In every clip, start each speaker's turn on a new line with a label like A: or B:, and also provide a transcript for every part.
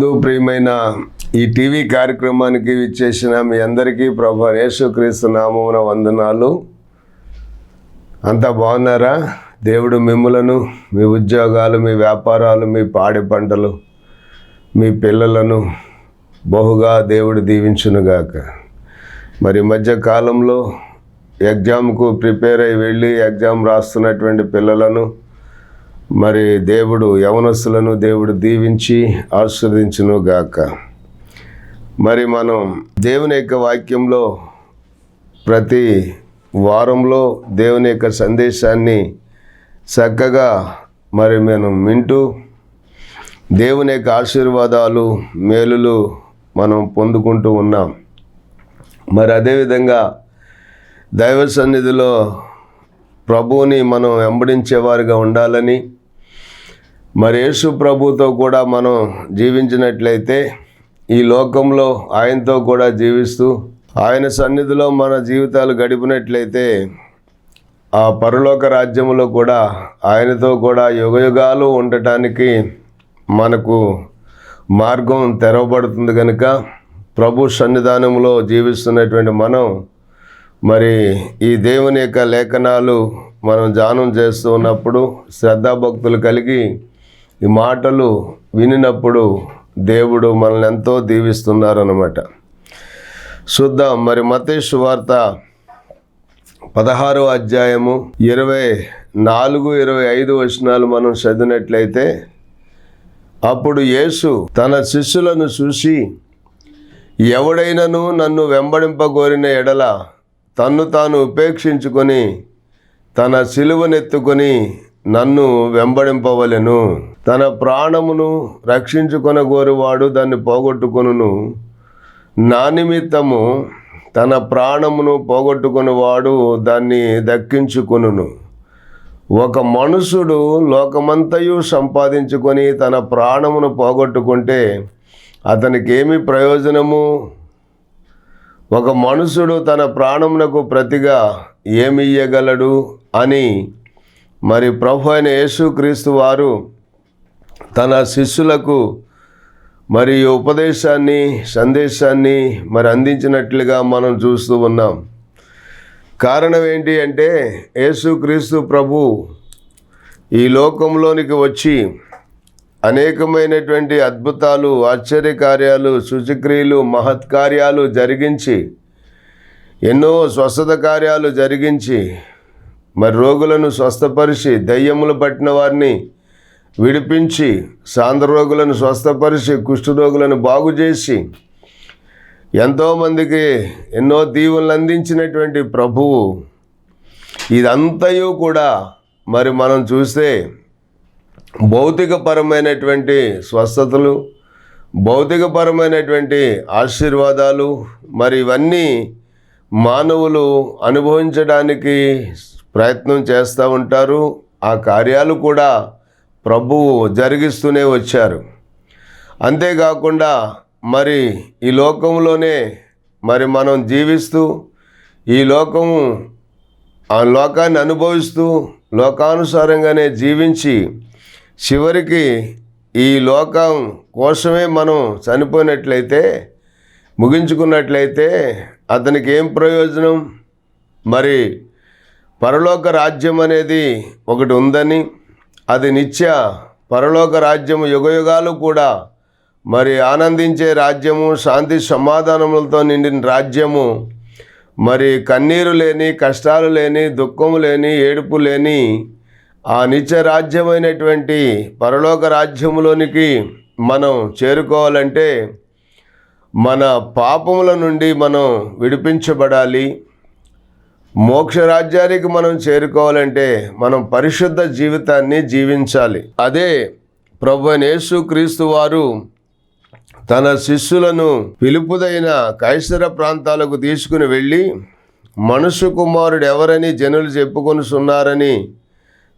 A: ప్రభునందు ప్రియమైన ఈ టీవీ కార్యక్రమానికి విచ్చేసిన మీ అందరికీ ప్రభు యేసుక్రీస్తు నామమున వందనాలు. అంతా బాగున్నారా? దేవుడు మిమ్ములను మీ ఉద్యోగాలు మీ వ్యాపారాలు మీ పాడి పంటలు మీ పిల్లలను బహుగా దేవుడు దీవించునుగాక. మరి మధ్య కాలంలో ఎగ్జామ్కు ప్రిపేర్ అయి వెళ్ళి ఎగ్జామ్ రాస్తున్నటువంటి పిల్లలను మరి దేవుడు యవనస్సులను దేవుడు దీవించి ఆశీర్వదించును గాక. మరి మనం దేవుని యొక్క వాక్యంలో ప్రతి వారంలో దేవుని యొక్క సందేశాన్ని చక్కగా మరి మనం వింటూ దేవుని యొక్క ఆశీర్వాదాలు మేలులు మనం పొందుకుంటూ ఉన్నాం. మరి అదేవిధంగా దైవ సన్నిధిలో ప్రభువుని మనం వెంబడించేవారుగా ఉండాలని మరి యేసు ప్రభుతో కూడా మనం జీవించినట్లయితే ఈ లోకంలో ఆయనతో కూడా జీవిస్తూ ఆయన సన్నిధిలో మన జీవితాలు గడిపినట్లయితే ఆ పరలోక రాజ్యంలో కూడా ఆయనతో కూడా యుగయుగాలు ఉండటానికి మనకు మార్గం తెరవబడుతుంది కనుక ప్రభు సన్నిధానంలో జీవిస్తున్నటువంటి మనం మరి ఈ దేవుని యొక్క లేఖనాలు మనం ధ్యానం చేస్తూ ఉన్నప్పుడు శ్రద్ధాభక్తులు కలిగి ఈ మాటలు వినినప్పుడు దేవుడు మనల్ని ఎంతో దీవిస్తున్నారనమాట చూద్దాం మరి మతేష్ వార్త పదహారో అధ్యాయము ఇరవై నాలుగు ఇరవై ఐదు వచనాలు మనం చదివినట్లయితే అప్పుడు యేసు తన శిష్యులను చూసి ఎవడైనను నన్ను వెంబడింపగోరిన ఎడల తన్ను తాను ఉపేక్షించుకొని తన సిలువనెత్తుకొని నన్ను వెంబడింపవలెను. తన ప్రాణమును రక్షించుకొనగోరువాడు దాన్ని పోగొట్టుకొనును. నా నిమిత్తము తన ప్రాణమును పోగొట్టుకునివాడు దాన్ని దక్కించుకును ఒక మనుషుడు లోకమంతయు సంపాదించుకొని తన ప్రాణమును పోగొట్టుకుంటే అతనికి ఏమి ప్రయోజనము? ఒక మనుషుడు తన ప్రాణమునకు ప్రతిగా ఏమి ఇయ్యగలడు అని మరి ప్రభు అయిన యేసుక్రీస్తు వారు తన శిష్యులకు మరి ఉపదేశాన్ని సందేశాన్ని మరి అందించినట్లుగా మనం చూస్తూ ఉన్నాం. కారణం ఏంటి అంటే యేసుక్రీస్తు ప్రభు ఈ లోకంలోనికి వచ్చి అనేకమైనటువంటి అద్భుతాలు ఆశ్చర్యకార్యాలు శుచిక్రియలు మహత్కార్యాలు జరిగించి ఎన్నో స్వస్థత కార్యాలు జరిగించి మరి రోగులను స్వస్థపరిచి దయ్యములు పట్టిన వారిని విడిపించి సాంద్రరోగులను స్వస్థపరిచి కుష్ఠరోగులను బాగు చేసి ఎంతోమందికి ఎన్నో దీవులను అందించినటువంటి ప్రభువు. ఇదంతయు కూడా మరి మనం చూస్తే భౌతికపరమైనటువంటి స్వస్థతలు భౌతికపరమైనటువంటి ఆశీర్వాదాలు మరి ఇవన్నీ మానవులు అనుభవించడానికి ప్రయత్నం చేస్తూ ఉంటారు. ఆ కార్యాలు కూడా ప్రభువు జరిగిస్తూనే వచ్చారు. అంతేకాకుండా మరి ఈ లోకంలోనే మరి మనం జీవిస్తూ ఈ లోకము ఆ లోకాన్ని అనుభవిస్తూ లోకానుసారంగానే జీవించి చివరికి ఈ లోకం కోసమే మనం చనిపోయినట్లయితే ముగించుకున్నట్లయితే అతనికి ఏం ప్రయోజనం? మరి పరలోక రాజ్యం అనేది ఒకటి ఉందని అది నిత్య పరలోక రాజ్యము యుగయుగాలు కూడా. మరి ఆనందించే రాజ్యము శాంతి సమాధానములతో నిండిన రాజ్యము. మరి కన్నీరు లేని కష్టాలు లేని దుఃఖము లేని ఏడుపు లేని ఆ నిత్య రాజ్యమైనటువంటి పరలోక రాజ్యములోనికి మనం చేరుకోవాలంటే మన పాపముల నుండి మనం విడిపించబడాలి. మోక్ష రాజ్యానికి మనం చేరుకోవాలంటే మనం పరిశుద్ధ జీవితాన్ని జీవించాలి. అదే ప్రభు క్రీస్తు వారు తన శిష్యులను పిలుపుదైన కైసర ప్రాంతాలకు తీసుకుని వెళ్ళి మనుషు కుమారుడు ఎవరని జనులు చెప్పుకొనుచున్నారని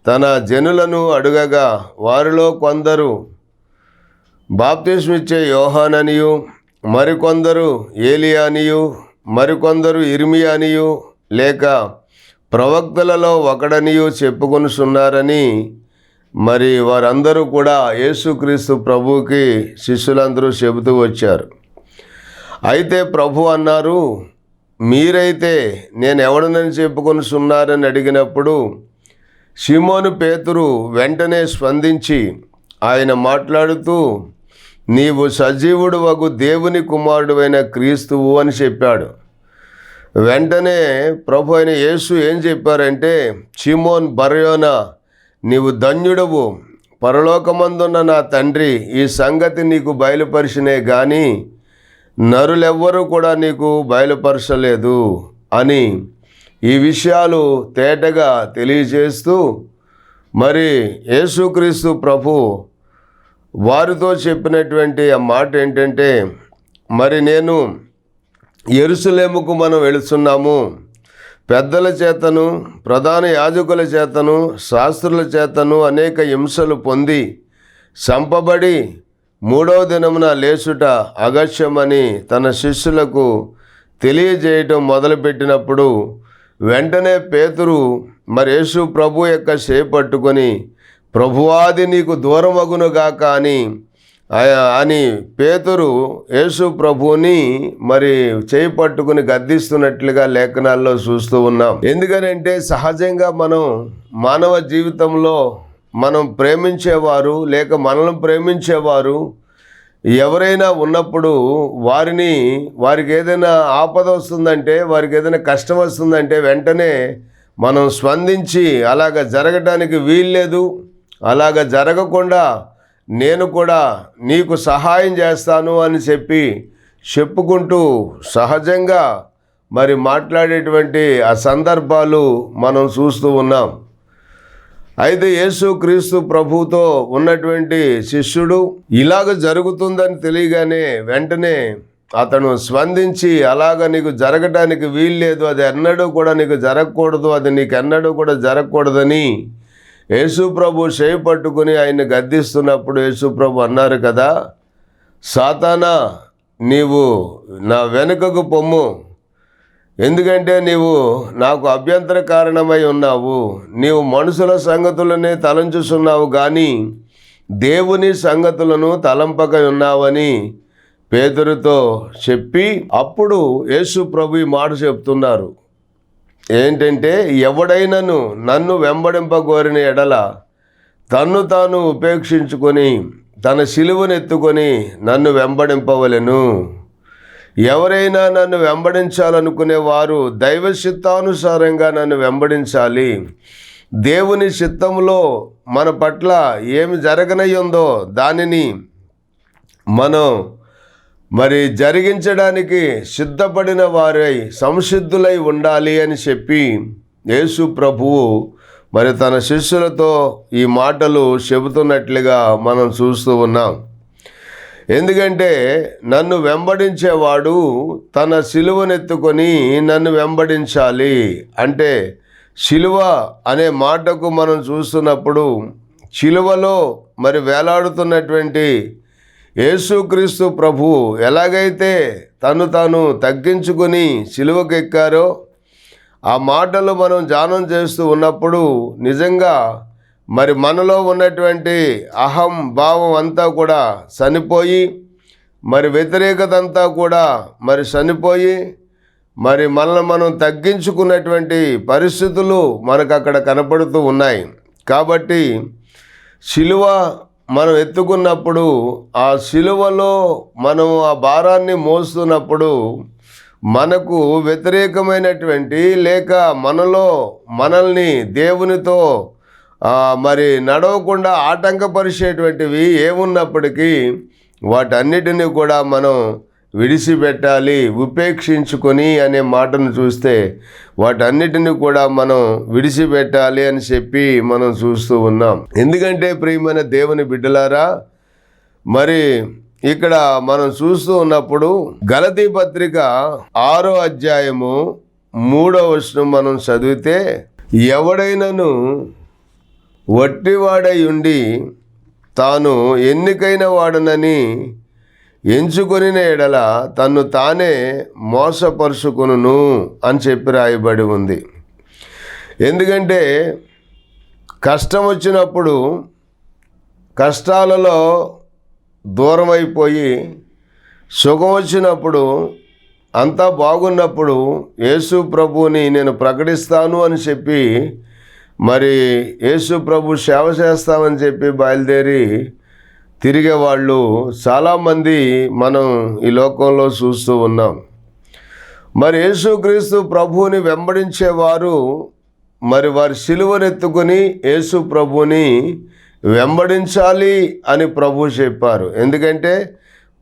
A: తన జనులను అడుగగా వారిలో కొందరు బాప్తిస్మిచ్చే యోహాననియు మరికొందరు ఏలియానియు మరికొందరు ఇర్మియానియు లేక ప్రవక్తలలో ఒకడనియు చెప్పుకొనుచున్నారని మరి వారందరూ కూడా యేసుక్రీస్తు ప్రభువుకి శిష్యులందరూ చెబుతూ వచ్చారు. అయితే ప్రభు అన్నారు మీరైతే నేను ఎవడనని చెప్పుకొని సున్నారని అడిగినప్పుడు షిమోను పేతురు వెంటనే స్పందించి ఆయన మాట్లాడుతూ నీవు సజీవుడు వగు దేవుని కుమారుడువైన క్రీస్తువు అని చెప్పాడు. వెంటనే ప్రభు అయిన యేసు ఏం చెప్పారంటే చిమోన్ బర్యోనా నీవు ధన్యుడవు. పరలోకమందున్న నా తండ్రి ఈ సంగతి నీకు బయలుపరిచినే కానీ నరులెవ్వరూ కూడా నీకు బయలుపరచలేదు అని ఈ విషయాలు తేటగా తెలియజేస్తూ మరి యేసుక్రీస్తు ప్రభు వారితో చెప్పినటువంటి ఆ మాట ఏంటంటే మరి నేను ఎరుసలేముకు మనం వెళుతున్నాము. పెద్దల చేతను ప్రధాన యాజకుల చేతను శాస్త్రుల చేతను అనేక హింసలు పొంది చంపబడి మూడవ దినమున లేచుట అగత్యమని తన శిష్యులకు తెలియజేయటం మొదలుపెట్టినప్పుడు వెంటనే పేతురు మరి యేసు ప్రభు యొక్క చేపట్టుకొని ప్రభువాది నీకు దూరమగునుగాక అని అని పేతురు యేసు ప్రభువుని మరి చేయి పట్టుకుని గద్దిస్తున్నట్లుగా లేఖనాల్లో చూస్తూ ఉన్నాం. ఎందుకనంటే సహజంగా మనం మానవ జీవితంలో మనం ప్రేమించేవారు లేక మనల్ని ప్రేమించేవారు ఎవరైనా ఉన్నప్పుడు వారిని వారికి ఏదైనా ఆపద వస్తుందంటే వారికి ఏదైనా కష్టం వస్తుందంటే వెంటనే మనం స్పందించి అలాగ జరగటానికి వీల్లేదు. అలాగ జరగకుండా నేను కూడా నీకు సహాయం చేస్తాను అని చెప్పి చెప్పుకుంటూ సహజంగా మరి మాట్లాడేటువంటి ఆ సందర్భాలు మనం చూస్తూ ఉన్నాం. అయితే యేసు క్రీస్తు ప్రభుతో ఉన్నటువంటి శిష్యుడు ఇలాగ జరుగుతుందని తెలియగానే వెంటనే అతను స్పందించి అలాగ నీకు జరగటానికి వీల్లేదు అది ఎన్నడూ కూడా నీకు జరగకూడదు అది నీకు ఎన్నడూ కూడా జరగకూడదని యేసుప్రభు చేయి పట్టుకుని ఆయన్ని గద్దిస్తున్నప్పుడు యేసుప్రభు అన్నారు కదా సాతానా నీవు నా వెనుకకు పొమ్ము. ఎందుకంటే నీవు నాకు అభ్యంతర కారణమై ఉన్నావు. నీవు మనుషుల సంగతులనే తలంచుచున్నావు కానీ దేవుని సంగతులను తలంపక ఉన్నావని పేదరుతో చెప్పి అప్పుడు యేసు ప్రభు ఈ మాట చెప్తున్నారు. ఏంటంటే ఎవడైనను నన్ను వెంబడింపగోరిన ఎడల తన్ను తాను ఉపేక్షించుకొని తన సిలువనెత్తుకొని నన్ను వెంబడింపవలెను. ఎవరైనా నన్ను వెంబడించాలనుకునే వారు దైవ చిత్తానుసారంగా నన్ను వెంబడించాలి. దేవుని చిత్తంలో మన పట్ల ఏమి జరగనయ్యుందో దానిని మనం మరి జరిగించడానికి సిద్ధపడిన వారై సంసిద్ధులై ఉండాలి అని చెప్పి యేసు ప్రభువు మరి తన శిష్యులతో ఈ మాటలు చెబుతున్నట్లుగా మనం చూస్తూ ఉన్నాం. ఎందుకంటే నన్ను వెంబడించేవాడు తన సిలువనెత్తుకొని నన్ను వెంబడించాలి అంటే శిలువ అనే మాటకు మనం చూస్తున్నప్పుడు శిలువలో మరి వేలాడుతున్నటువంటి యేసుక్రీస్తు ప్రభు ఎలాగైతే తను తాను తగ్గించుకొని సిలువకెక్కారో ఆ మాటలు మనం ధ్యానం చేస్తూ ఉన్నప్పుడు నిజంగా మరి మనలో ఉన్నటువంటి అహం భావం అంతా కూడా చనిపోయి మరి వ్యతిరేకత అంతా కూడా మరి చనిపోయి మరి మనల్ని మనం తగ్గించుకున్నటువంటి పరిస్థితులు మనకు అక్కడ కనపడుతూ ఉన్నాయి. కాబట్టి శిలువ మనం ఎత్తుకున్నప్పుడు ఆ శిలువలో మనం ఆ భారాన్ని మోస్తున్నప్పుడు మనకు వ్యతిరేకమైనటువంటి లేక మనలో మనల్ని దేవునితో మరి నడవకుండా ఆటంకపరిచేటువంటివి ఏమున్నప్పటికీ వాటన్నిటిని కూడా మనం విడిచిపెట్టాలి ఉపేక్షించుకొని అనే మాటను చూస్తే వాటన్నిటిని కూడా మనం విడిచిపెట్టాలి అని చెప్పి మనం చూస్తూ ఉన్నాం. ఎందుకంటే ప్రియమైన దేవుని బిడ్డలారా మరి ఇక్కడ మనం చూస్తూ ఉన్నప్పుడు గలతీ పత్రిక ఆరో అధ్యాయము మూడో వచనం మనం చదివితే ఎవడైనను వట్టివాడై ఉండి తాను ఎన్నికైన వాడనని ఎంచుకొని ఎడల తన్ను తానే మోసపరుచుకును అని చెప్పి రాయబడి ఉంది. ఎందుకంటే కష్టం వచ్చినప్పుడు కష్టాలలో దూరం అయిపోయి సుఖం వచ్చినప్పుడు అంతా బాగున్నప్పుడు యేసు ప్రభువుని నేను ప్రకటిస్తాను అని చెప్పి మరి యేసు ప్రభు సేవ చేస్తామని చెప్పి బయలుదేరి తిరిగే వాళ్ళు చాలామంది మనం ఈ లోకంలో చూస్తూ ఉన్నాం. మరి యేసుక్రీస్తు ప్రభువుని వెంబడించేవారు మరి వారి సిలువనెత్తుకుని యేసు ప్రభువుని వెంబడించాలి అని ప్రభు చెప్పారు. ఎందుకంటే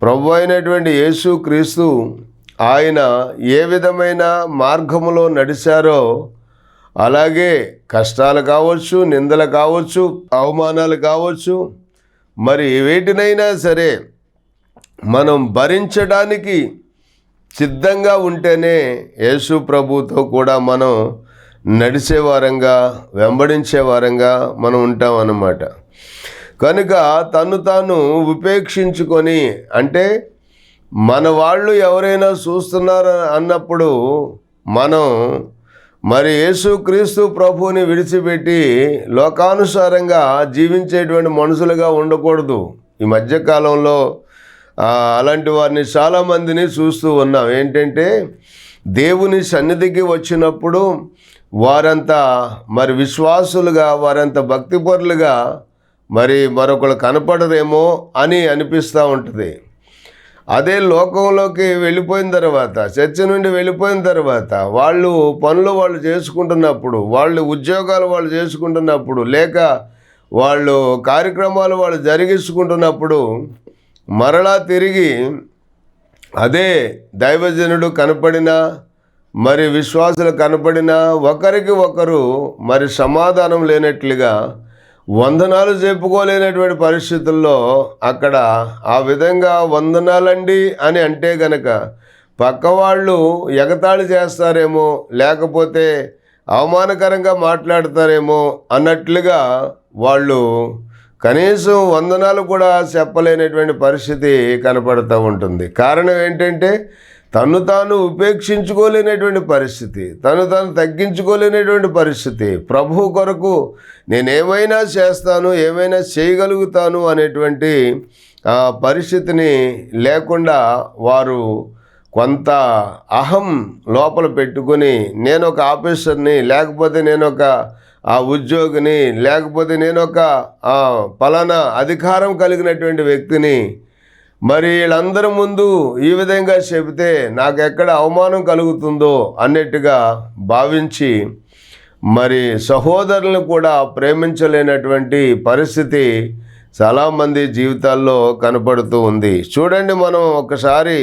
A: ప్రభు అయినటువంటి యేసు క్రీస్తు ఆయన ఏ విధమైన మార్గములో నడిచారో అలాగే కష్టాలు కావచ్చు నిందలు కావచ్చు అవమానాలు కావచ్చు మరి వేటినైనా సరే మనం భరించడానికి సిద్ధంగా ఉంటేనే యేసు ప్రభుతో కూడా మనం నడిచే వారంగా వెంబడించే వారంగా మనం ఉంటాం అన్నమాట. కనుక తను తాను ఉపేక్షించుకొని అంటే మన వాళ్ళు ఎవరైనా చూస్తున్నారు అన్నప్పుడు మనం మరి యేసుక్రీస్తు ప్రభువుని విడిచిపెట్టి లోకానుసారంగా జీవించేటువంటి మనుషులుగా ఉండకూడదు. ఈ మధ్యకాలంలో అలాంటి వారిని చాలామందిని చూస్తూ ఉన్నాం. ఏంటంటే దేవుని సన్నిధికి వచ్చినప్పుడు వారంతా మరి విశ్వాసులుగా వారంతా భక్తిపరులుగా మరి మరొకరు కనపడరేమో అని అనిపిస్తూ ఉంటుంది. అదే లోకంలోకి వెళ్ళిపోయిన తర్వాత చర్చ నుండి వెళ్ళిపోయిన తర్వాత వాళ్ళు పనులు వాళ్ళు చేసుకుంటున్నప్పుడు వాళ్ళు ఉద్యోగాలు వాళ్ళు చేసుకుంటున్నప్పుడు లేక వాళ్ళు కార్యక్రమాలు వాళ్ళు జరిగించుకుంటున్నప్పుడు మరలా తిరిగి అదే దైవజనుడు కనపడినా మరి విశ్వాసులు కనపడినా ఒకరికి ఒకరు మరి సమాధానం లేనట్లుగా వందనాలు చెప్పుకోలేనటువంటి పరిస్థితుల్లో అక్కడ ఆ విధంగా వందనాలండి అని అంటే గనక పక్కవాళ్ళు ఎగతాళి చేస్తారేమో లేకపోతే అవమానకరంగా మాట్లాడతారేమో అన్నట్లుగా వాళ్ళు కనీసం వందనాలు కూడా చెప్పలేనటువంటి పరిస్థితి కనపడుతూ ఉంటుంది. కారణం ఏంటంటే తను తాను ఉపేక్షించుకోలేనటువంటి పరిస్థితి తను తాను తగ్గించుకోలేనటువంటి పరిస్థితి. ప్రభు కొరకు నేనేమైనా చేస్తాను ఏమైనా చేయగలుగుతాను అనేటువంటి ఆ, పరిస్థితిని లేకుండా వారు కొంత అహం లోపల పెట్టుకొని నేను ఒక ఆఫీసర్ని లేకపోతే నేను ఒక ఆ ఉద్యోగిని లేకపోతే నేను ఒక పలానా అధికారం కలిగినటువంటి వ్యక్తిని మరి వీళ్ళందరి ముందు ఈ విధంగా చెబితే నాకు ఎక్కడ అవమానం కలుగుతుందో అన్నట్టుగా భావించి మరి సహోదరులను కూడా ప్రేమించలేనటువంటి పరిస్థితి చాలామంది జీవితాల్లో కనపడుతూ ఉంది. చూడండి మనం ఒకసారి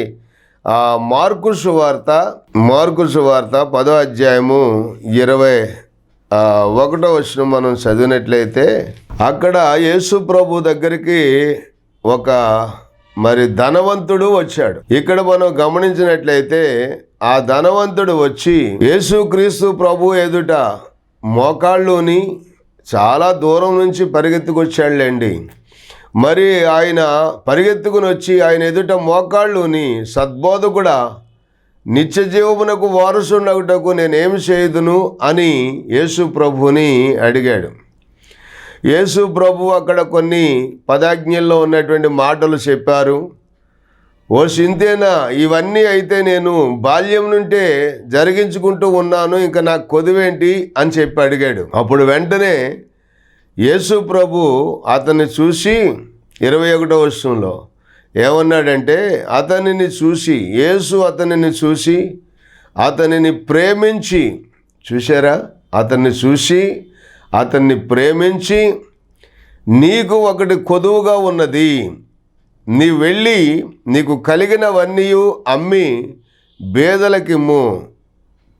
A: ఆ మార్కు సువార్త మార్కు సువార్త పదో అధ్యాయము ఇరవై ఒకటో వచ్చిన మనం చదివినట్లయితే అక్కడ యేసు ప్రభు దగ్గరికి ఒక మరి ధనవంతుడు వచ్చాడు. ఇక్కడ మనం గమనించినట్లయితే ఆ ధనవంతుడు వచ్చి యేసుక్రీస్తు ప్రభు ఎదుట మోకాళ్ళుని చాలా దూరం నుంచి పరిగెత్తుకొచ్చాడులేండి. మరి ఆయన పరిగెత్తుకుని వచ్చి ఆయన ఎదుట మోకాళ్ళుని సద్బోధకుడా నిత్య జీవమునకు వారసుండగుటకు నేనేమి చేయదును అని యేసు ప్రభుని అడిగాడు. యేసు ప్రభు అక్కడ కొన్ని పదాజ్ఞల్లో ఉన్నటువంటి మాటలు చెప్పారు. ఓ సింతేనా ఇవన్నీ అయితే నేను బాల్యం నుంటే జరిగించుకుంటూ ఉన్నాను ఇంకా నాకు కొదువేంటి అని చెప్పి అడిగాడు. అప్పుడు వెంటనే యేసు ప్రభు అతన్ని చూసి ఇరవై ఒకటో వర్షంలో ఏమన్నాడంటే అతనిని చూసి యేసు అతనిని చూసి అతనిని ప్రేమించి చూశారా? అతన్ని చూసి అతన్ని ప్రేమించి నీకు ఒకటి కొదువుగా ఉన్నది. నీ వెళ్ళి నీకు కలిగినవన్నీ అమ్మి బేదలకిమ్ము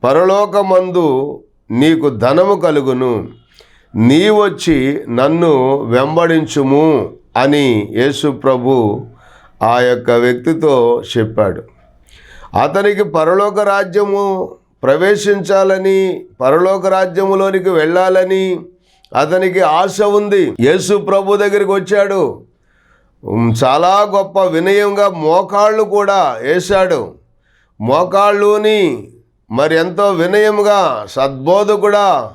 A: పరలోకమందు నీకు ధనము కలుగును. నీ వచ్చి నన్ను వెంబడించుము అని యేసు ప్రభు ఆ యొక్క వ్యక్తితో చెప్పాడు. అతనికి పరలోక రాజ్యము ప్రవేశించాలని పరలోక రాజ్యములోనికి వెళ్ళాలని అతనికి ఆశ ఉంది. యేసు ప్రభు దగ్గరికి వచ్చాడు. చాలా గొప్ప వినయంగా మోకాళ్ళు కూడా వేశాడు. మోకాళ్ళుని మరి ఎంతో వినయముగా సద్బోధకుడా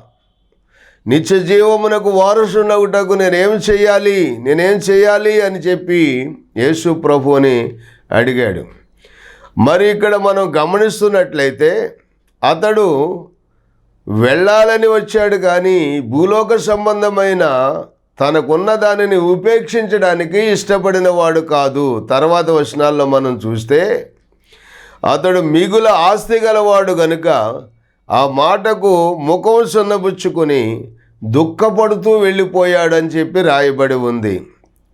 A: నిత్య జీవమునకు వారసునగుటకు నేనేం చేయాలి నేనేం చేయాలి అని చెప్పి యేసు ప్రభుని అడిగాడు. మరి ఇక్కడ మనం గమనిస్తున్నట్లయితే అతడు వెళ్ళాలని వచ్చాడు కానీ భూలోక సంబంధమైన తనకున్న దానిని ఉపేక్షించడానికి ఇష్టపడిన వాడు కాదు. తర్వాత వచనాల్లో మనం చూస్తే అతడు మిగుల ఆస్తి గలవాడు గనుక ఆ మాటకు ముఖం సున్నబుచ్చుకొని దుఃఖపడుతూ వెళ్ళిపోయాడని చెప్పి రాయబడి ఉంది.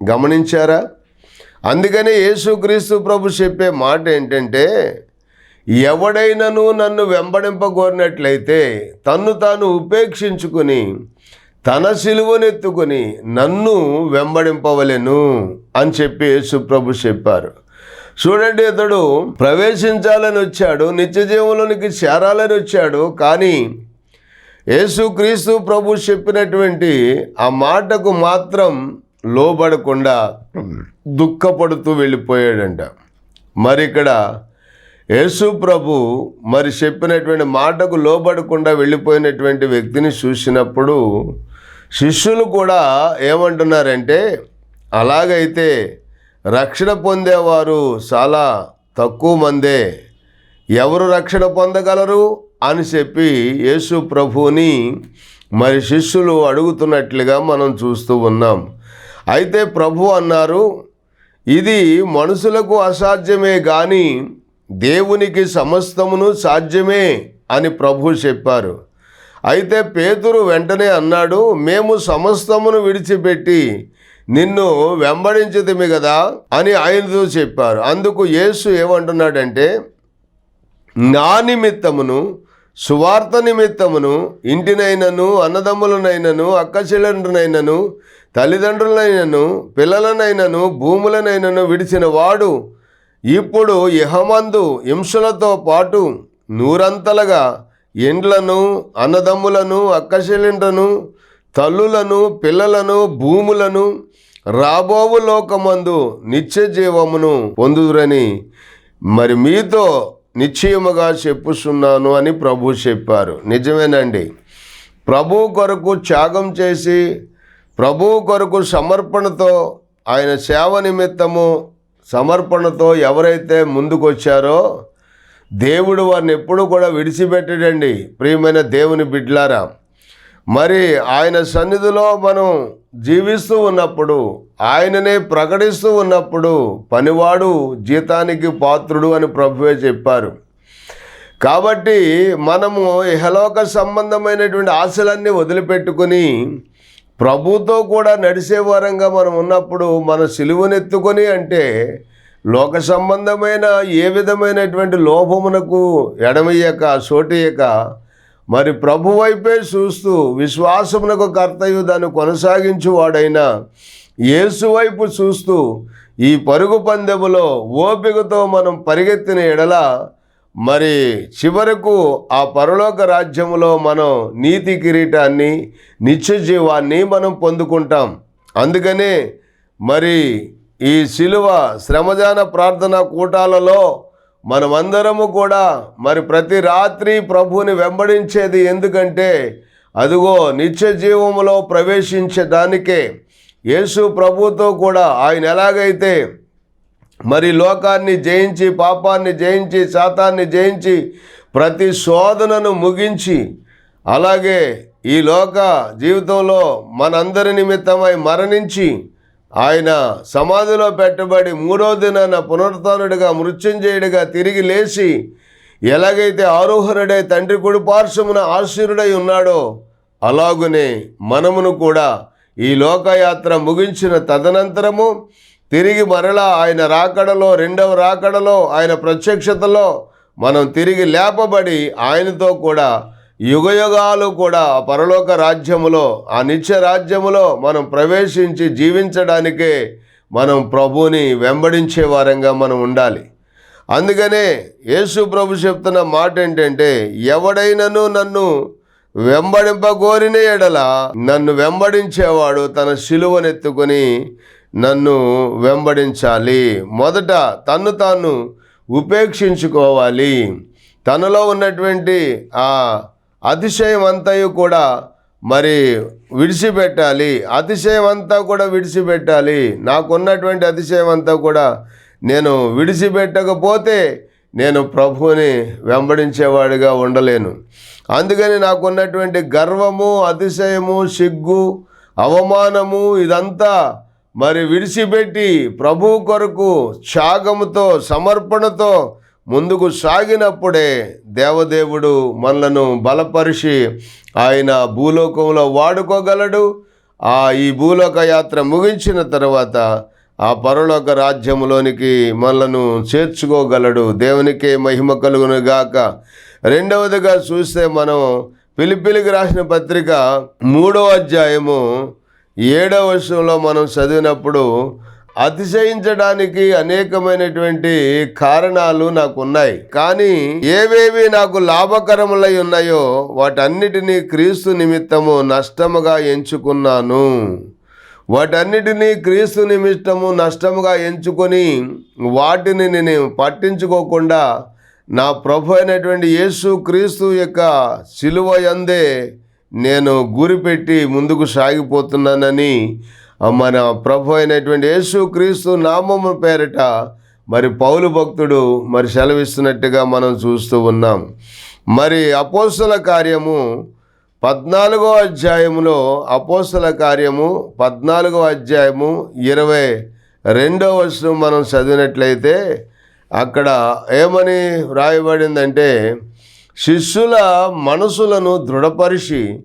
A: గమనించారా? అందుకనే యేసుక్రీస్తు ప్రభు చెప్పే మాట ఏంటంటే ఎవడైనను నన్ను వెంబడింపగోరినట్లయితే తన్ను తాను ఉపేక్షించుకుని తన సిలువనెత్తుకుని నన్ను వెంబడింపవలెను అని చెప్పి యేసుప్రభు చెప్పారు. చూడండి ఇతడు ప్రవేశించాలని వచ్చాడు నిత్య జీవంలోనికి చేరాలని వచ్చాడు కానీ యేసుక్రీస్తు ప్రభు చెప్పినటువంటి ఆ మాటకు మాత్రం లోబడకుండా దుఃఖపడుతూ వెళ్ళిపోయాడంట. మరి ఇక్కడ యేసు ప్రభు మరి చెప్పినటువంటి మాటకు లోబడకుండా వెళ్ళిపోయినటువంటి వ్యక్తిని చూసినప్పుడు శిష్యులు కూడా ఏమంటున్నారంటే అలాగైతే రక్షణ పొందేవారు చాలా తక్కువ మందే. ఎవరు రక్షణ పొందగలరు? అని చెప్పి యేసు ప్రభువుని మరి శిష్యులు అడుగుతున్నట్లుగా మనం చూస్తూ ఉన్నాం. అయితే ప్రభు అన్నారు ఇది మనుషులకు అసాధ్యమే కానీ దేవునికి సమస్తమును సాధ్యమే అని ప్రభు చెప్పారు. అయితే పేతురు వెంటనే అన్నాడు మేము సమస్తమును విడిచిపెట్టి నిన్ను వెంబడించదమి కదా అని ఆయనతో చెప్పారు. అందుకు యేసు ఏమంటున్నాడంటే నా నిమిత్తమును సువార్త నిమిత్తమును ఇంటినైనను అన్నదమ్ములనైనను అక్కచెల్లెండ్రునైనను తల్లిదండ్రులనైనను పిల్లలనైనను భూములనైనను విడిచిన వాడు ఇప్పుడు ఇహమందు హింసలతో పాటు నూరంతలుగా ఇండ్లను అన్నదమ్ములను అక్కచెల్లెండ్రను తల్లులను పిల్లలను భూములను రాబోవు లోకమందు నిత్య జీవమును పొందుదురని మరి మీతో నిశ్చయముగా చెప్పుస్తున్నాను అని ప్రభు చెప్పారు. నిజమేనండి. ప్రభు కొరకు త్యాగం చేసి ప్రభు కొరకు సమర్పణతో ఆయన సేవ నిమిత్తము సమర్పణతో ఎవరైతే ముందుకొచ్చారో దేవుడు వారిని ఎప్పుడూ కూడా విడిచిపెట్టడండి. ప్రియమైన దేవుని బిడ్లారా మరి ఆయన సన్నిధిలో మనం జీవిస్తూ ఉన్నప్పుడు ఆయననే ప్రకటిస్తూ ఉన్నప్పుడు పనివాడు జీతానికి పాత్రుడు అని ప్రభువే చెప్పారు. కాబట్టి మనము ఇహలోక సంబంధమైనటువంటి ఆశలన్నీ వదిలిపెట్టుకుని ప్రభుతో కూడా నడిచే వారంగా మనం ఉన్నప్పుడు మన సిలువనెత్తుకొని అంటే లోక సంబంధమైన ఏ విధమైనటువంటి లోభమునకు ఎడమయ్యక సోటియక మరి ప్రభు వైపే చూస్తూ విశ్వాసమునకు కర్తయు దాన్ని కొనసాగించువాడైన యేసు వైపు చూస్తూ ఈ పరుగు పందెములో ఓపికతో మనం పరిగెత్తిన ఎడల మరి చివరకు ఆ పరలోక రాజ్యంలో మనం నీతి కిరీటాన్ని నిత్య జీవాన్ని మనం పొందుకుంటాం. అందుకనే మరి ఈ శిలువ శ్రమదాన ప్రార్థన కూటాలలో మనమందరము కూడా మరి ప్రతి రాత్రి ప్రభువుని వెంబడించేది ఎందుకంటే అదిగో నిత్య జీవములో ప్రవేశించడానికే యేసు ప్రభుతో కూడా ఆయన ఎలాగైతే మరి లోకాన్ని జయించి పాపాన్ని జయించి శాతాన్ని జయించి ప్రతి శోధనను ముగించి అలాగే ఈ లోక జీవితంలో మనందరి నిమిత్తమై మరణించి ఆయన సమాధిలో పెట్టబడి మూడో దినాన పునరుత్నుడిగా మృత్యుంజయుడిగా తిరిగి లేచి ఎలాగైతే ఆరోహణుడై తండ్రి కుడి పార్శ్వమున ఆశీరుడై ఉన్నాడో అలాగునే మనమును కూడా ఈ లోకయాత్ర ముగించిన తదనంతరము తిరిగి మరలా ఆయన రాకడలో రెండవ రాకడలో ఆయన ప్రత్యక్షతలో మనం తిరిగి లేపబడి ఆయనతో కూడా యుగయుగాలు కూడా పరలోక రాజ్యములో ఆ నిత్య రాజ్యములో మనం ప్రవేశించి జీవించడానికే మనం ప్రభుని వెంబడించే వారంగా మనం ఉండాలి. అందుకనే యేసు ప్రభు చెప్తున్న మాట ఏంటంటే ఎవడైనను నన్ను వెంబడింపగోరిన ఎడల నన్ను వెంబడించేవాడు తన శిలువనెత్తుకొని నన్ను వెంబడించాలి. మొదట తన్ను తాను ఉపేక్షించుకోవాలి. తనలో ఉన్నటువంటి ఆ అతిశయం అంతయు కూడా మరి విడిచిపెట్టాలి. అతిశయం అంతా కూడా విడిచిపెట్టాలి. నాకున్నటువంటి అతిశయం అంతా కూడా నేను విడిచిపెట్టకపోతే నేను ప్రభువుని వెంబడించేవాడిగా ఉండలేను. అందుకని నాకున్నటువంటి గర్వము అతిశయము సిగ్గు అవమానము ఇదంతా మరి విడిచిపెట్టి ప్రభు కొరకు త్యాగముతో సమర్పణతో ముందుకు సాగినప్పుడే దేవదేవుడు మనలను బలపరిచి ఆయన భూలోకంలో వాడుకోగలడు. ఆ ఈ భూలోక యాత్ర ముగించిన తర్వాత ఆ పరలోక రాజ్యంలోనికి మనలను చేర్చుకోగలడు. దేవునికే మహిమ కలుగును గాక రెండవదిగా చూస్తే మనం పిలిపిలికి రాసిన పత్రిక మూడో అధ్యాయము ఏడవ వర్షంలో మనం చదివినప్పుడు అతిశయించడానికి అనేకమైనటువంటి కారణాలు నాకు ఉన్నాయి. కానీ ఏవేవి నాకు లాభకరములై ఉన్నాయో వాటన్నిటినీ క్రీస్తు నిమిత్తము నష్టముగా ఎంచుకున్నాను. వాటన్నిటినీ క్రీస్తు నిమిత్తము నష్టముగా ఎంచుకొని వాటిని నేను పట్టించుకోకుండా నా ప్రభు అయినటువంటి యేసు క్రీస్తు యొక్క శిలువ యందే నేను గురిపెట్టి ముందుకు సాగిపోతున్నానని మన ప్రభు అయినటువంటి యేసు క్రీస్తు నామము పేరిట మరి పౌలు భక్తుడు మరి సెలవిస్తున్నట్టుగా మనం చూస్తూ ఉన్నాం. మరి అపోస్తుల కార్యము పద్నాలుగో అధ్యాయములో అపోస్తల కార్యము పద్నాలుగో అధ్యాయము ఇరవై రెండో వర్షం మనం చదివినట్లయితే అక్కడ ఏమని వ్రాయబడిందంటే శిష్యుల మనసులను దృఢపరిచి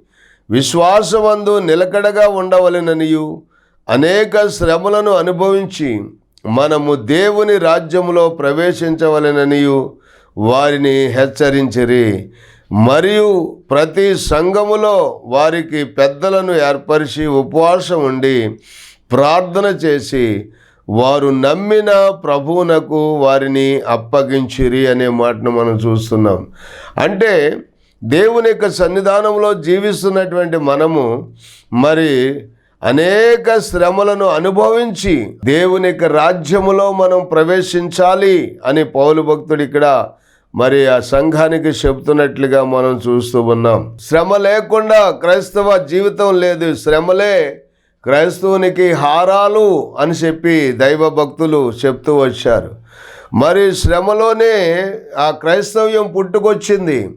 A: విశ్వాసమందు నిలకడగా ఉండవలెననియు. అనేక శ్రమలను అనుభవించి మనము దేవుని రాజ్యములో ప్రవేశించవలెననియు. వారిని హెచ్చరించిరి. మరియు ప్రతి సంఘములో వారికి పెద్దలను ఏర్పరిచి ఉపవాసం ఉండి ప్రార్థన చేసి వారు నమ్మిన ప్రభువునకు వారిని అప్పగించిరి అనే మాటను మనం చూస్తున్నాం. అంటే దేవుని యొక్క సన్నిధానంలో జీవిస్తున్నటువంటి మనము మరి అనేక శ్రమలను అనుభవించి దేవుని యొక్క రాజ్యములో మనం ప్రవేశించాలి అని పౌలు భక్తుడు ఇక్కడ మరి ఆ సంఘానికి చెబుతున్నట్లుగా మనం చూస్తూ ఉన్నాం. శ్రమ లేకుండా క్రైస్తవ జీవితం లేదు. శ్రమలే క్రైస్తవునికి హారాలు అని చెప్పి దైవ భక్తులు చెప్తూ వచ్చారు. మరి శ్రమలోనే ఆ క్రైస్తవ్యం పుట్టుకొచ్చింది.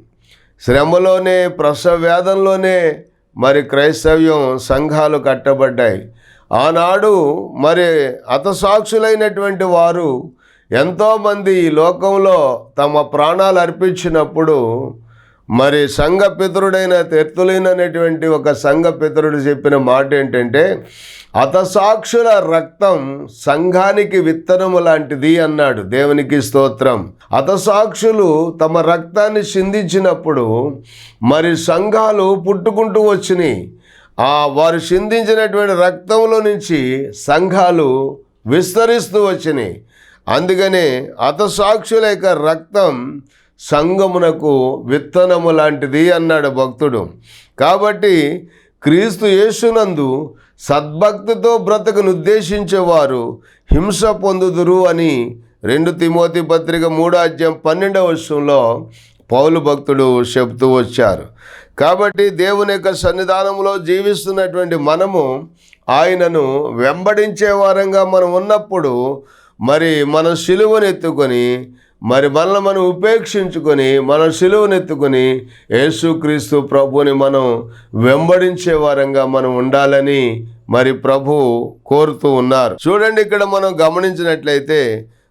A: శ్రమలోనే ప్రసవ వేదంలోనే మరి క్రైస్తవ్యం సంఘాలు కట్టబడ్డాయి. ఆనాడు మరి హతసాక్షులైనటువంటి వారు ఎంతోమంది ఈ లోకంలో తమ ప్రాణాలు అర్పించినప్పుడు మరి సంఘ పితరుడైన తెత్తులైనటువంటి ఒక సంఘ పితరుడు చెప్పిన మాట ఏంటంటే అతసాక్షుల రక్తం సంఘానికి విత్తనము లాంటిది అన్నాడు దేవునికి స్తోత్రం. అతసాక్షులు తమ రక్తాన్ని చిందించినప్పుడు మరి సంఘాలు పుట్టుకుంటూ వచ్చినాయి. ఆ వారు చిందించినటువంటి రక్తంలో నుంచి సంఘాలు విస్తరిస్తూ వచ్చినాయి. అందుకనే అతసాక్షుల యొక్క రక్తం సంగమునకు విత్తనము లాంటిది అన్నాడు భక్తుడు. కాబట్టి క్రీస్తు యేసునందు సద్భక్తితో బ్రతకను ఉద్దేశించేవారు హింస పొందుదురు అని రెండు తిమోతి పత్రిక మూడో అధ్యాయం పన్నెండవ వర్షంలో పౌలు భక్తుడు చెప్తూ వచ్చారు. కాబట్టి దేవుని యొక్క సన్నిధానంలో జీవిస్తున్నటువంటి మనము ఆయనను వెంబడించే వారంగా మనం ఉన్నప్పుడు మరి మనం సిలువనెత్తుకొని మరి మనల్ని మనం ఉపేక్షించుకొని మనం సిలువనెత్తుకొని యేసుక్రీస్తు ప్రభుని మనం వెంబడించే వారంగా మనం ఉండాలని మరి ప్రభు కోరుతూ ఉన్నారు. చూడండి ఇక్కడ మనం గమనించినట్లయితే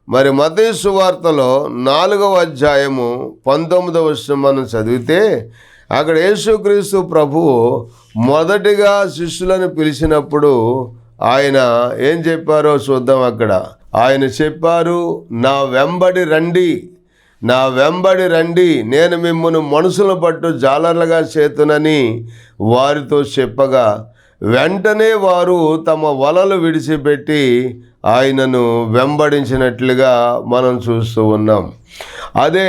A: మరి మతేసు వార్తలో నాలుగవ అధ్యాయము పంతొమ్మిదవ వర్షం మనం చదివితే అక్కడ యేసుక్రీస్తు ప్రభు మొదటిగా శిష్యులను పిలిచినప్పుడు ఆయన ఏం చెప్పారో చూద్దాం అక్కడ. ఆయన చెప్పారు నా వెంబడి రండి నా వెంబడి రండి నేను మిమ్మల్ని మనుషుల పట్టు జాలర్లుగా చేతునని వారితో చెప్పగా వెంటనే వారు తమ వలలు విడిచిపెట్టి ఆయనను వెంబడించినట్లుగా మనం చూస్తూ ఉన్నాం. అదే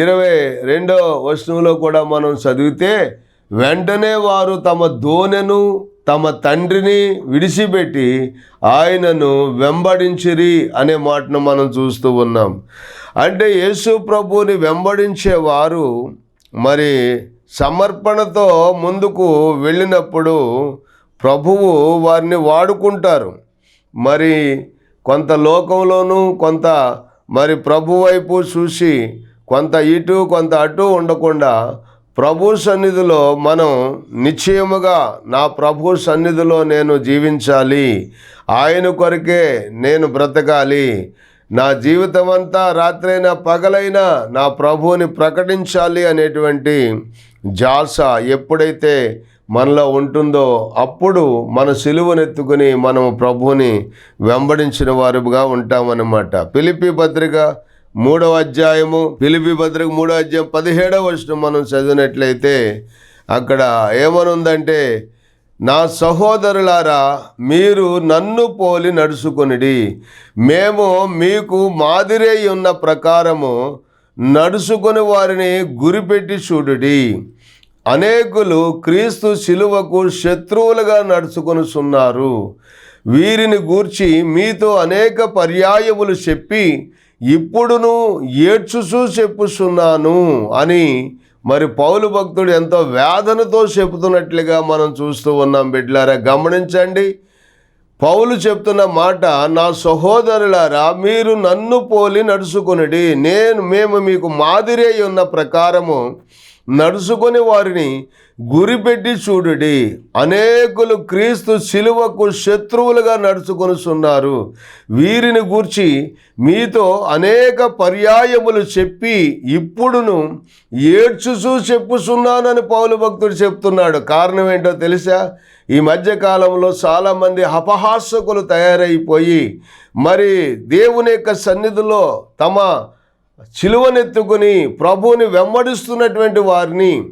A: ఇరవై రెండో వచనంలో కూడా మనం చదివితే వెంటనే వారు తమ దోనెను తమ తండ్రిని విడిచిపెట్టి ఆయనను వెంబడించిరి అనే మాటను మనం చూస్తూ ఉన్నాం. అంటే యేసు ప్రభువుని వెంబడించేవారు మరి సమర్పణతో ముందుకు వెళ్ళినప్పుడు ప్రభువు వారిని వాడుకుంటారు. మరి కొంత లోకంలోనూ కొంత మరి ప్రభు వైపు చూసి కొంత ఇటు కొంత అటు ఉండకుండా ప్రభు సన్నిధిలో మనం నిశ్చయముగా నా ప్రభు సన్నిధిలో నేను జీవించాలి. ఆయన కొరకే నేను బ్రతకాలి. నా జీవితం అంతా రాత్రైనా పగలైనా నా ప్రభువుని ప్రకటించాలి అనేటువంటి జాస ఎప్పుడైతే మనలో ఉంటుందో అప్పుడు మన సిలువనెత్తుకుని మనం ప్రభువుని వెంబడించిన వారుగా ఉంటామన్నమాట. పిలిపి పత్రిక మూడవ అధ్యాయము పిలిపి పత్రిక మూడవ అధ్యాయం పదిహేడవ వర్షం మనం చదివినట్లయితే అక్కడ ఏమనుందంటే నా సహోదరులారా మీరు నన్ను పోలి నడుచుకొనిడి. మేము మీకు మాదిరే ఉన్న ప్రకారము నడుచుకొని వారిని గురిపెట్టి చూడుడి. అనేకులు క్రీస్తు శిలువకు శత్రువులుగా నడుచుకొనుచున్నారు వీరిని గూర్చి మీతో అనేక పర్యాయములు చెప్పి ఇప్పుడును ఏడ్చుచూ చెప్పుచున్నాను అని మరి పౌలు భక్తుడు ఎంతో వేదనతో చెబుతున్నట్లుగా మనం చూస్తూ ఉన్నాం బిడ్లారా గమనించండి. పౌలు చెప్తున్న మాట నా సహోదరులారా మీరు నన్ను పోలి నడుచుకునిడి. నేను మేము మీకు మాదిరి అయి ఉన్న ప్రకారము నడుచుకొని వారిని గురిపెట్టి చూడుడి. అనేకులు క్రీస్తు శిలువకు శత్రువులుగా నడుచుకొనుచున్నారు. వీరిని గూర్చి మీతో అనేక పర్యాయములు చెప్పి ఇప్పుడును ఏడ్చుచూ చెప్పుచున్నానని పౌలు భక్తుడు చెప్తున్నాడు. కారణం ఏంటో తెలుసా? ఈ మధ్యకాలంలో చాలామంది అపహాసకులు తయారైపోయి మరి దేవుని యొక్క సన్నిధిలో తమ చిలువనెత్తుకుని ప్రభువుని వెంబడిస్తున్నటువంటి వారిని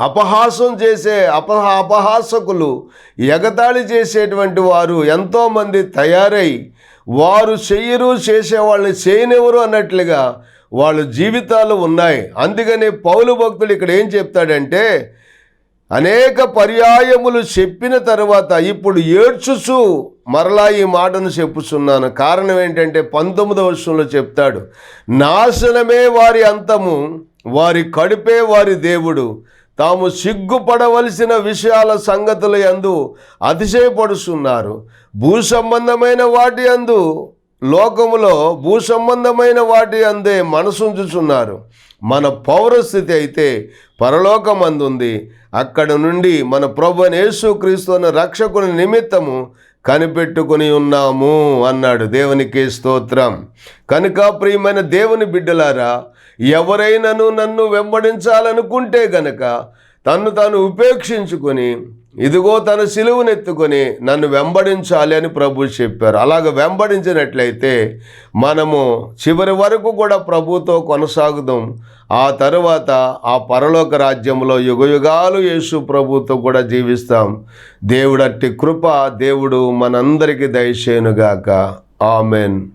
A: అపహాసం చేసే అపహ అపహాసకులు ఎగతాళి చేసేటువంటి వారు ఎంతోమంది తయారై వారు చెయ్యరు చేసేవాళ్ళని చేయనివ్వరు అన్నట్లుగా వాళ్ళ జీవితాలు ఉన్నాయి. అందుకని పౌలు భక్తుడు ఇక్కడ ఏం చెప్తాడంటే అనేక పర్యాయములు చెప్పిన తర్వాత ఇప్పుడు ఏడ్చుచు మరలా ఈ మాటను చెప్పుచున్నాను. కారణం ఏంటంటే పంతొమ్మిదవ వర్షంలో చెప్తాడు నాశనమే వారి అంతము వారి కడుపే వారి దేవుడు. తాము సిగ్గుపడవలసిన విషయాల సంగతుల యందు అతిశయపడుస్తున్నారు భూ సంబంధమైన వాటి అందు లోకములో భూ సంబంధమైన వాటి అందే మనసుంచుచున్నారు. మన పౌరస్థితి అయితే పరలోకమందుంది. అక్కడ నుండి మన ప్రభు యేసుక్రీస్తు అన్న రక్షకుని నిమిత్తము కనిపెట్టుకుని ఉన్నాము అన్నాడు. దేవునికి స్తోత్రం. కనుక ప్రియమైన దేవుని బిడ్డలారా ఎవరైనాను నన్ను వెంబడించాలనుకుంటే గనక తను తాను ఉపేక్షించుకొని ఇదిగో తన సిలువునెత్తుకొని నన్ను వెంబడించాలి అని ప్రభు చెప్పారు. అలాగ వెంబడించినట్లయితే మనము చివరి వరకు కూడా ప్రభుతో కొనసాగుదాం. ఆ తరువాత ఆ పరలోక రాజ్యంలో యుగయుగాలు యేసు ప్రభుతో కూడా జీవిస్తాం. దేవుడట్టి కృప దేవుడు మనందరికీ దయచేయునుగాక. ఆమెన్.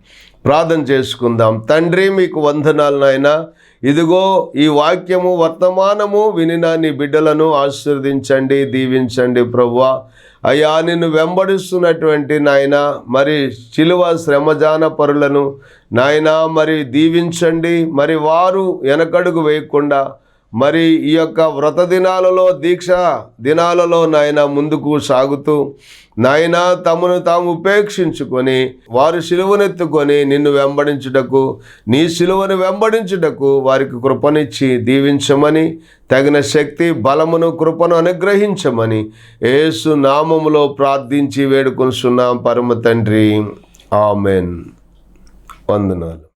A: ప్రార్థన చేసుకుందాం. తండ్రి మీకు వందనాలు నాయనా. ఇదిగో ఈ వాక్యము వర్తమానము వినిన నీ బిడ్డలను ఆశీర్వదించండి దీవించండి ప్రవ్వా అయ్యా నిన్ను వెంబడిస్తున్నటువంటి నాయన మరి శిలువ శ్రమజాన పరులను నాయన మరి దీవించండి. మరి వారు వెనకడుగు వేయకుండా మరి ఈ యొక్క వ్రత దినాలలో దీక్ష దినాలలో నాయన ముందుకు సాగుతూ నాయన తమను తాము ఉపేక్షించుకొని వారు సిలువనెత్తుకొని నిన్ను వెంబడించుటకు నీ సిలువను వెంబడించుటకు వారికి కృపనిచ్చి దీవించమని తగిన శక్తి బలమును కృపను అనుగ్రహించమని యేసు నామములో ప్రార్థించి వేడుకొనిస్తున్నాం పరమ తండ్రి. ఆమెన్. వందనాలు.